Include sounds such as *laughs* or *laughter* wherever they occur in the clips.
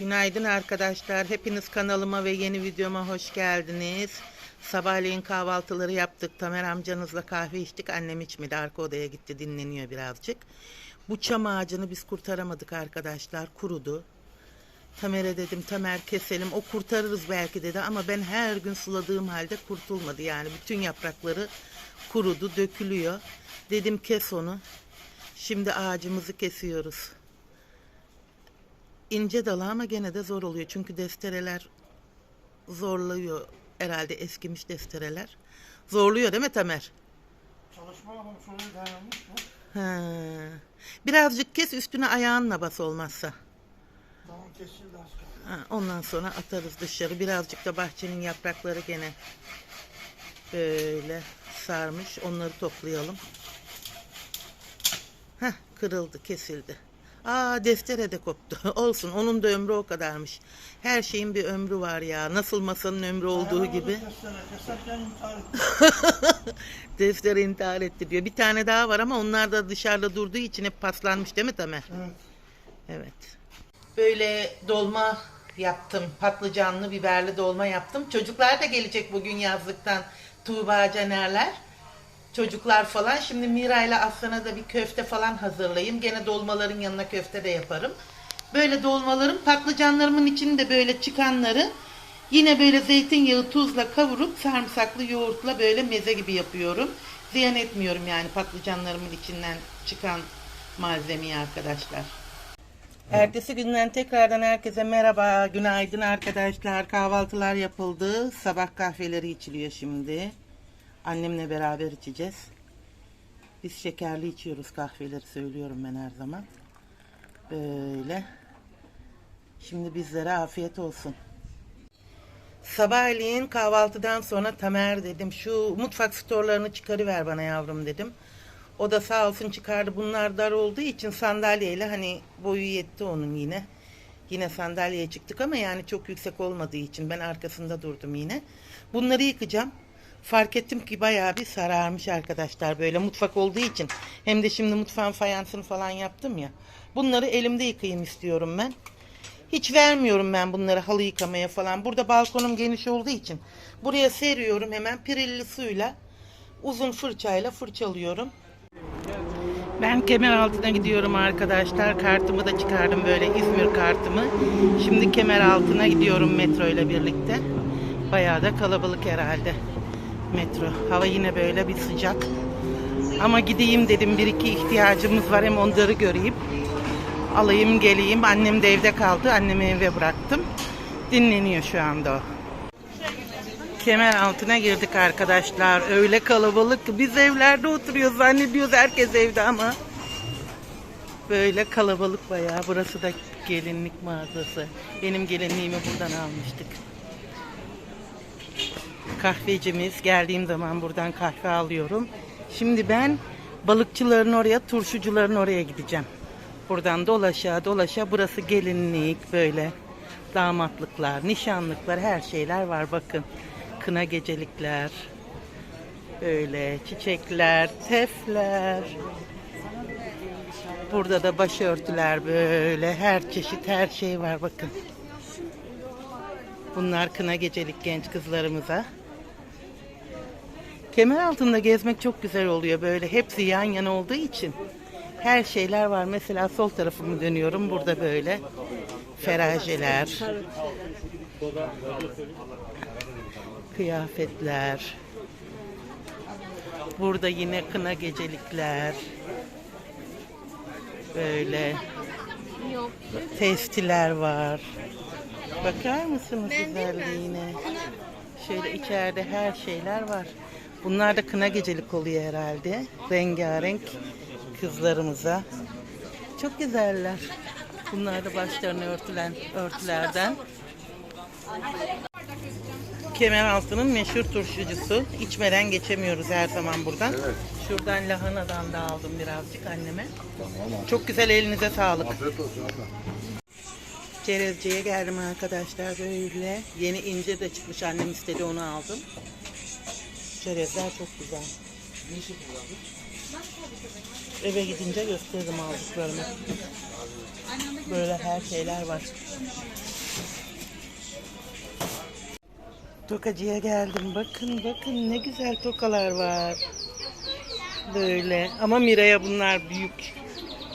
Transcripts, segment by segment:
Günaydın arkadaşlar. Hepiniz kanalıma ve yeni videoma hoş geldiniz. Sabahleyin kahvaltıları yaptık. Tamer amcanızla kahve içtik. Annem içmedi. Arka odaya gitti. Dinleniyor birazcık. Bu çam ağacını biz kurtaramadık arkadaşlar. Kurudu. Tamer'e dedim Tamer keselim. O kurtarırız belki dedi ama ben her gün suladığım halde kurtulmadı. Yani bütün yaprakları kurudu, dökülüyor. Dedim kes onu. Şimdi ağacımızı kesiyoruz. İnce dalı ama gene de zor oluyor. Çünkü destereler zorluyor herhalde eskimiş destereler. Zorluyor değil mi Tamer? Çalışma ama şöyle dayanmış mı? Ha. Birazcık kes üstüne ayağınla bas olmazsa. Tamam kesildi. Ha, ondan sonra atarız dışarı. Birazcık da bahçenin yaprakları gene böyle sarmış. Onları toplayalım. Heh, kırıldı, kesildi. Aa destere de koptu. *laughs* Olsun onun da ömrü o kadarmış. Her şeyin bir ömrü var ya. Nasıl masanın ömrü olduğu gibi. *laughs* Deftere intihar etti diyor. Bir tane daha var ama onlar da dışarıda durduğu için hep paslanmış değil mi Tamer? Evet. Evet. Böyle dolma yaptım. Patlıcanlı, biberli dolma yaptım. Çocuklar da gelecek bugün yazlıktan. Tuğba Canerler. Çocuklar falan. Şimdi Mira ile Aslan'a da bir köfte falan hazırlayayım. Gene dolmaların yanına köfte de yaparım. Böyle dolmalarım, patlıcanlarımın içinde böyle çıkanları yine böyle zeytinyağı, tuzla kavurup sarımsaklı yoğurtla böyle meze gibi yapıyorum. Ziyan etmiyorum yani patlıcanlarımın içinden çıkan malzemeyi arkadaşlar. Ertesi günden tekrardan herkese merhaba, günaydın arkadaşlar. Kahvaltılar yapıldı. Sabah kahveleri içiliyor şimdi. Annemle beraber içeceğiz. Biz şekerli içiyoruz kahveleri söylüyorum ben her zaman. Böyle. Şimdi bizlere afiyet olsun. Sabahleyin kahvaltıdan sonra Tamer dedim şu mutfak storlarını çıkarıver bana yavrum dedim. O da sağ olsun çıkardı. Bunlar dar olduğu için sandalyeyle hani boyu yetti onun yine. Yine sandalyeye çıktık ama yani çok yüksek olmadığı için ben arkasında durdum yine. Bunları yıkacağım. Fark ettim ki bayağı bir sararmış arkadaşlar böyle mutfak olduğu için. Hem de şimdi mutfağın fayansını falan yaptım ya. Bunları elimde yıkayayım istiyorum ben. Hiç vermiyorum ben bunları halı yıkamaya falan. Burada balkonum geniş olduğu için. Buraya seriyorum hemen pirilli suyla. Uzun fırçayla fırçalıyorum. Ben kemer altına gidiyorum arkadaşlar. Kartımı da çıkardım böyle İzmir kartımı. Şimdi kemer altına gidiyorum metro ile birlikte. Bayağı da kalabalık herhalde metro. Hava yine böyle bir sıcak. Ama gideyim dedim bir iki ihtiyacımız var hem onları göreyim. Alayım geleyim. Annem de evde kaldı. Annemi eve bıraktım. Dinleniyor şu anda o. Kemer altına girdik arkadaşlar. Öyle kalabalık. Biz evlerde oturuyoruz zannediyoruz herkes evde ama. Böyle kalabalık bayağı. Burası da gelinlik mağazası. Benim gelinliğimi buradan almıştık. Kahvecimiz. Geldiğim zaman buradan kahve alıyorum. Şimdi ben balıkçıların oraya, turşucuların oraya gideceğim. Buradan dolaşa dolaşa. Burası gelinlik böyle. Damatlıklar, nişanlıklar her şeyler var bakın. Kına gecelikler. Böyle çiçekler, tefler. Burada da başörtüler böyle her çeşit her şey var bakın. Bunlar kına gecelik genç kızlarımıza. Kemer altında gezmek çok güzel oluyor böyle hepsi yan yana olduğu için. Her şeyler var. Mesela sol tarafımı dönüyorum. Burada böyle ferajeler, kıyafetler. Burada yine kına gecelikler. Böyle testiler var. Bakar mısınız güzelliğine? Şöyle içeride her şeyler var. Bunlar da kına gecelik oluyor herhalde. Rengarenk kızlarımıza. Çok güzeller. Bunlar da başlarını örtülen örtülerden. Kemeraltı'nın meşhur turşucusu. İçmeden geçemiyoruz her zaman buradan. Şuradan lahanadan da aldım birazcık anneme. Çok güzel elinize sağlık. Çerezciye geldim arkadaşlar böyle. Yeni ince de çıkmış annem istedi onu aldım. Çerezler çok güzel. Eve gidince gösteririm aldıklarımı. Böyle her şeyler var. Tokacıya geldim. Bakın bakın ne güzel tokalar var. Böyle. Ama Mira'ya bunlar büyük.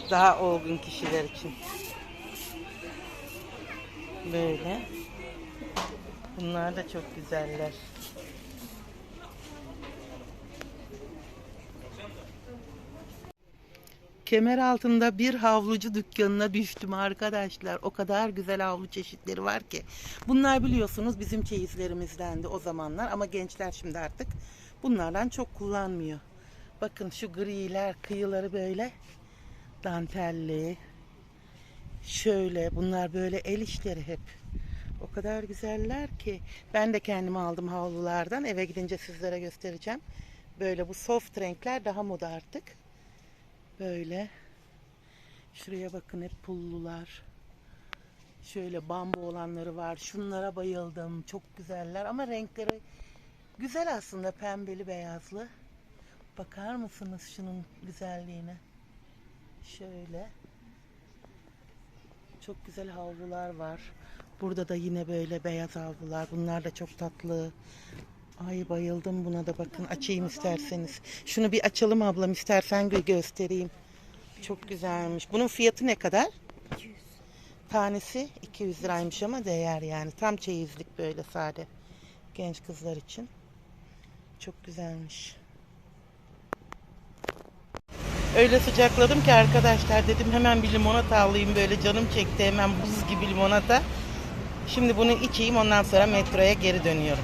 Daha olgun kişiler için. Böyle. Bunlar da çok güzeller. Kemer altında bir havlucu dükkanına düştüm arkadaşlar. O kadar güzel havlu çeşitleri var ki. Bunlar biliyorsunuz bizim çeyizlerimizdendi o zamanlar ama gençler şimdi artık bunlardan çok kullanmıyor. Bakın şu griler, kıyıları böyle dantelli. Şöyle bunlar böyle el işleri hep. O kadar güzeller ki. Ben de kendime aldım havlulardan. Eve gidince sizlere göstereceğim. Böyle bu soft renkler daha moda artık. Böyle. Şuraya bakın hep pullular. Şöyle bambu olanları var. Şunlara bayıldım. Çok güzeller ama renkleri güzel aslında pembeli beyazlı. Bakar mısınız şunun güzelliğine? Şöyle. Çok güzel havlular var. Burada da yine böyle beyaz havlular. Bunlar da çok tatlı. Ay bayıldım buna da bakın. Açayım isterseniz. Şunu bir açalım ablam istersen gö- göstereyim. Çok güzelmiş. Bunun fiyatı ne kadar? 200. Tanesi 200 liraymış ama değer yani. Tam çeyizlik böyle sade. Genç kızlar için. Çok güzelmiş. Öyle sıcakladım ki arkadaşlar dedim hemen bir limonata alayım böyle canım çekti hemen buz gibi limonata. Şimdi bunu içeyim ondan sonra metroya geri dönüyorum.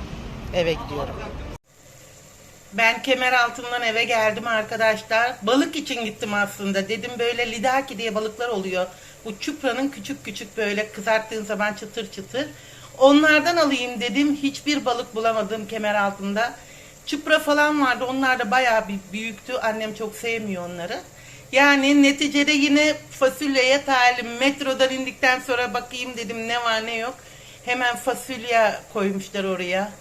Eve gidiyorum. Ben kemer altından eve geldim arkadaşlar. Balık için gittim aslında. Dedim böyle lidaki diye balıklar oluyor. Bu çupranın küçük küçük böyle kızarttığın zaman çıtır çıtır. Onlardan alayım dedim. Hiçbir balık bulamadım kemer altında. Çupra falan vardı. Onlar da bayağı bir büyüktü. Annem çok sevmiyor onları. Yani neticede yine fasulyeye talim. Metrodan indikten sonra bakayım dedim ne var ne yok. Hemen fasulye koymuşlar oraya.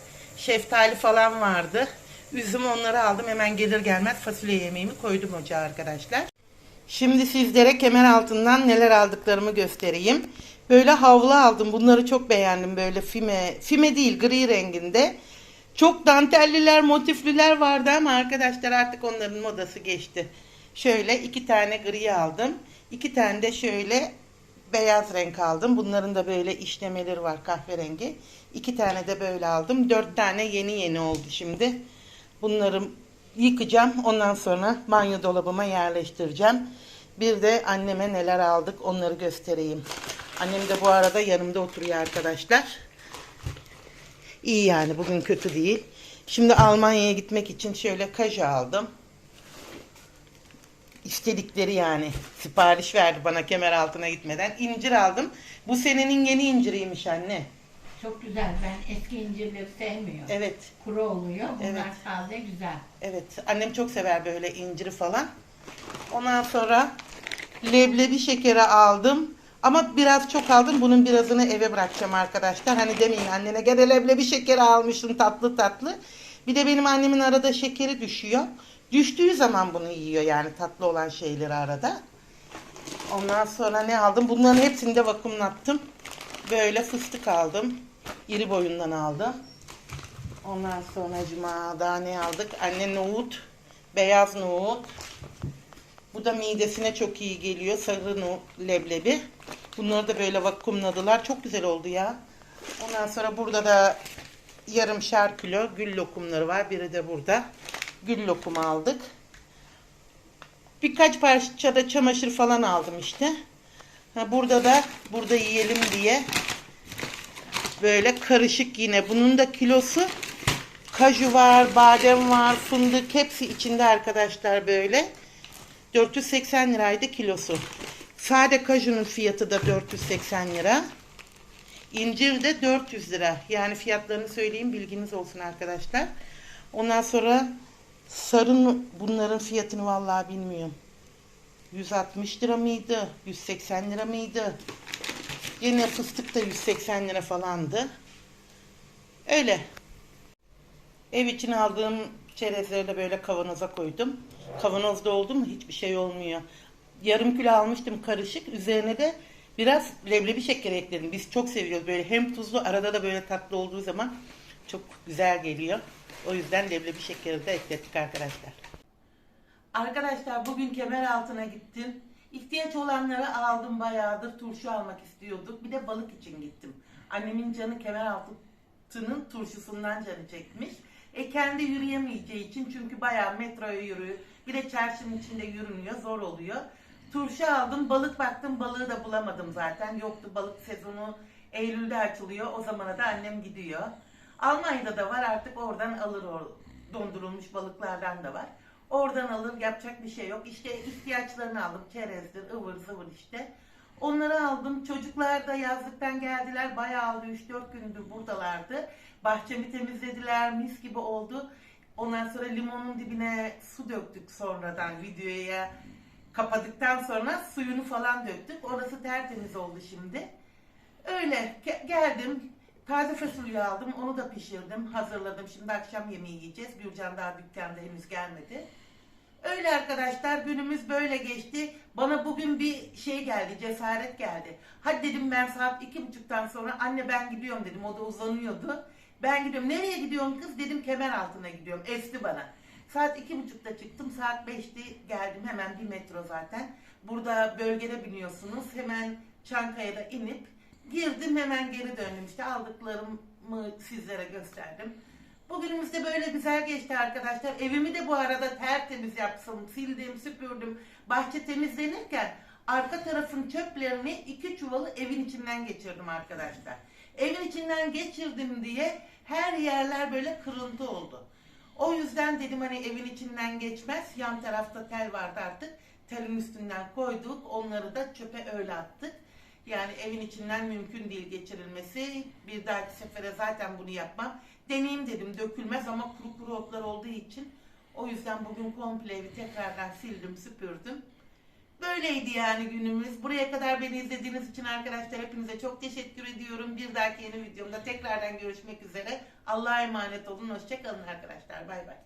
Şeftali falan vardı. Üzüm onları aldım. Hemen gelir gelmez fasulye yemeğimi koydum ocağa arkadaşlar. Şimdi sizlere kemer altından neler aldıklarımı göstereyim. Böyle havlu aldım. Bunları çok beğendim. Böyle füme, füme değil gri renginde. Çok dantelliler, motifliler vardı ama arkadaşlar artık onların modası geçti. Şöyle iki tane gri aldım. İki tane de şöyle beyaz renk aldım. Bunların da böyle işlemeleri var kahverengi. İki tane de böyle aldım. Dört tane yeni yeni oldu şimdi. Bunları yıkacağım. Ondan sonra banyo dolabıma yerleştireceğim. Bir de anneme neler aldık onları göstereyim. Annem de bu arada yanımda oturuyor arkadaşlar. İyi yani bugün kötü değil. Şimdi Almanya'ya gitmek için şöyle kaju aldım. İstedikleri yani. Sipariş verdi bana kemer altına gitmeden. İncir aldım. Bu senenin yeni inciriymiş anne. Çok güzel. Ben eski incirleri sevmiyorum. Evet. Kuru oluyor. Bunlar Evet. taze güzel. Evet. Annem çok sever böyle inciri falan. Ondan sonra leblebi şekeri aldım. Ama biraz çok aldım. Bunun birazını eve bırakacağım arkadaşlar. Hani demeyin annene gene leblebi şekeri almışsın tatlı tatlı. Bir de benim annemin arada şekeri düşüyor. Düştüğü zaman bunu yiyor yani tatlı olan şeyleri arada. Ondan sonra ne aldım? Bunların hepsini de vakumlattım. Böyle fıstık aldım. İri boyundan aldım. Ondan sonra cuma daha ne aldık? Anne nohut, beyaz nohut. Bu da midesine çok iyi geliyor. Sarı nohut, leblebi. Bunları da böyle vakumladılar. Çok güzel oldu ya. Ondan sonra burada da yarımşar kilo gül lokumları var. Biri de burada. Gül lokumu aldık. Birkaç parça da çamaşır falan aldım işte. Ha, burada da burada yiyelim diye böyle karışık yine. Bunun da kilosu kaju var, badem var, fındık hepsi içinde arkadaşlar böyle. 480 liraydı kilosu. Sade kajunun fiyatı da 480 lira. İncir de 400 lira. Yani fiyatlarını söyleyeyim bilginiz olsun arkadaşlar. Ondan sonra sarın bunların fiyatını vallahi bilmiyorum. 160 lira mıydı? 180 lira mıydı? Yine fıstık da 180 lira falandı. Öyle. Ev için aldığım çerezleri de böyle kavanoza koydum. Kavanozda oldu mu hiçbir şey olmuyor. Yarım kilo almıştım karışık. Üzerine de Biraz leblebi şekeri ekledim. Biz çok seviyoruz böyle hem tuzlu arada da böyle tatlı olduğu zaman çok güzel geliyor. O yüzden leblebi şekeri de eklettik arkadaşlar. Arkadaşlar bugün kemer altına gittim. İhtiyaç olanları aldım bayağıdır. Turşu almak istiyorduk. Bir de balık için gittim. Annemin canı kemer altının turşusundan canı çekmiş. E kendi yürüyemeyeceği için çünkü bayağı metroya yürüyor. Bir de çarşının içinde yürünüyor. Zor oluyor. Turşu aldım. Balık baktım. Balığı da bulamadım zaten. Yoktu balık sezonu Eylül'de açılıyor. O zamana da annem gidiyor. Almanya'da da var artık oradan alır o dondurulmuş balıklardan da var. Oradan alır yapacak bir şey yok. İşte ihtiyaçlarını aldım. Çerezdir, ıvır zıvır işte. Onları aldım. Çocuklar da yazlıktan geldiler. Bayağı oldu 3-4 gündür buradalardı. Bahçemi temizlediler. Mis gibi oldu. Ondan sonra limonun dibine su döktük sonradan videoya kapadıktan sonra suyunu falan döktük. Orası tertemiz oldu şimdi. Öyle ge- geldim. Taze fasulye aldım. Onu da pişirdim. Hazırladım. Şimdi akşam yemeği yiyeceğiz. Gürcan daha dükkanda henüz gelmedi. Öyle arkadaşlar günümüz böyle geçti. Bana bugün bir şey geldi, cesaret geldi. Hadi dedim ben saat iki buçuktan sonra anne ben gidiyorum dedim. O da uzanıyordu. Ben gidiyorum. Nereye gidiyorsun kız? Dedim kemer altına gidiyorum. Esti bana. Saat iki buçukta çıktım. Saat beşte geldim. Hemen bir metro zaten. Burada bölgede biniyorsunuz. Hemen Çankaya'da inip girdim hemen geri döndüm. İşte aldıklarımı sizlere gösterdim. Bugünümüz de böyle güzel geçti arkadaşlar. Evimi de bu arada tertemiz yapsam, sildim, süpürdüm. Bahçe temizlenirken arka tarafın çöplerini iki çuvalı evin içinden geçirdim arkadaşlar. Evin içinden geçirdim diye her yerler böyle kırıntı oldu. O yüzden dedim hani evin içinden geçmez. Yan tarafta tel vardı artık. Telin üstünden koyduk. Onları da çöpe öyle attık. Yani evin içinden mümkün değil geçirilmesi. Bir dahaki sefere zaten bunu yapmam. Deneyim dedim dökülmez ama kuru kuru otlar olduğu için. O yüzden bugün komple evi tekrardan sildim süpürdüm. Böyleydi yani günümüz. Buraya kadar beni izlediğiniz için arkadaşlar hepinize çok teşekkür ediyorum. Bir dahaki yeni videomda tekrardan görüşmek üzere. Allah'a emanet olun. Hoşçakalın arkadaşlar. Bay bay.